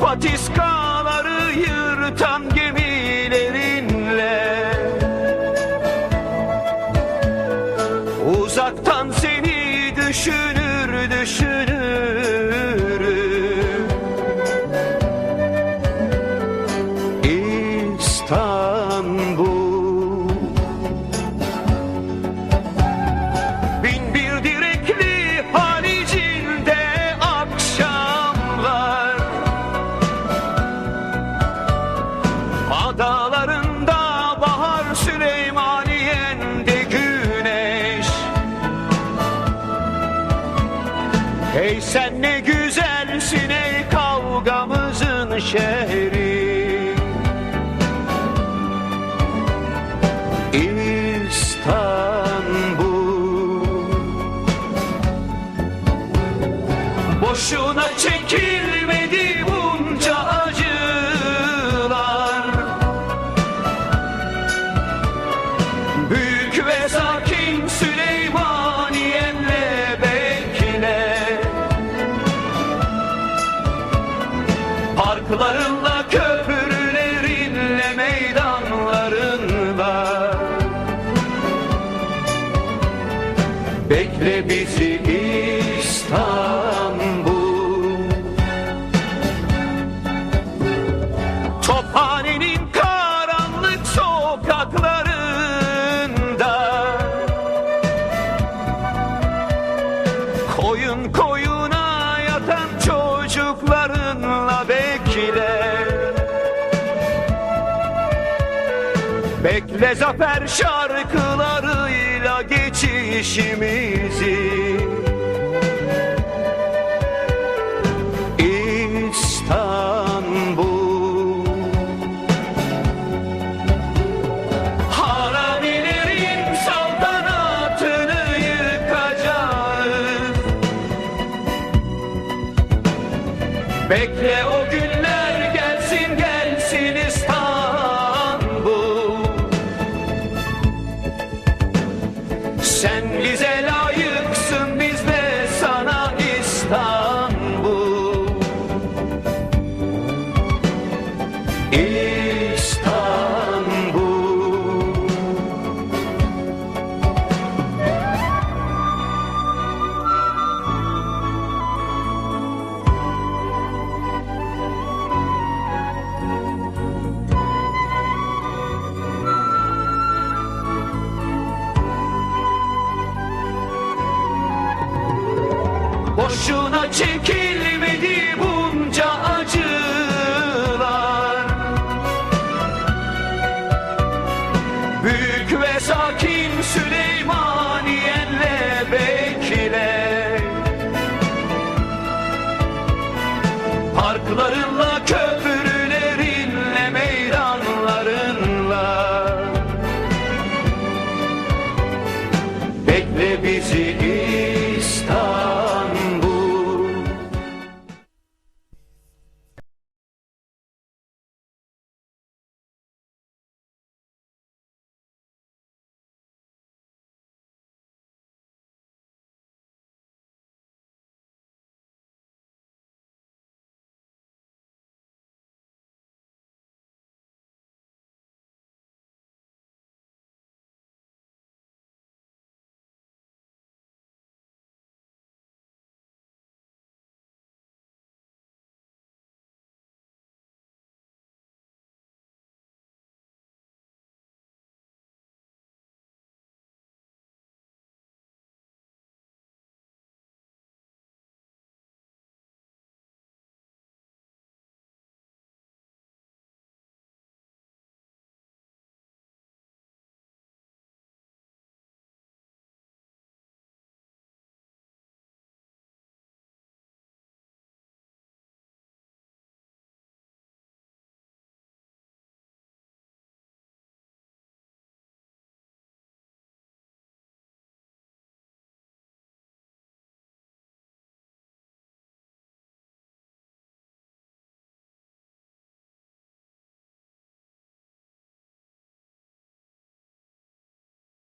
Patiskaları yırtan gemilerinle. Uzaktan seni düşünür düşünür. Hey sen ne güzelsin ey kavgamızın şehri Parklarınla köprülerinle meydanlarınla Bekle bizi İstanbul. Tophanenin karanlık sokaklarında. Koyun koyuna yatan çocuklarınla Bekle zafer şarkılarıyla geçişimizi İstanbul. Haramilerin saltanatını yıkacağız. Bekle o günler gelsin gelsin boşuna çekin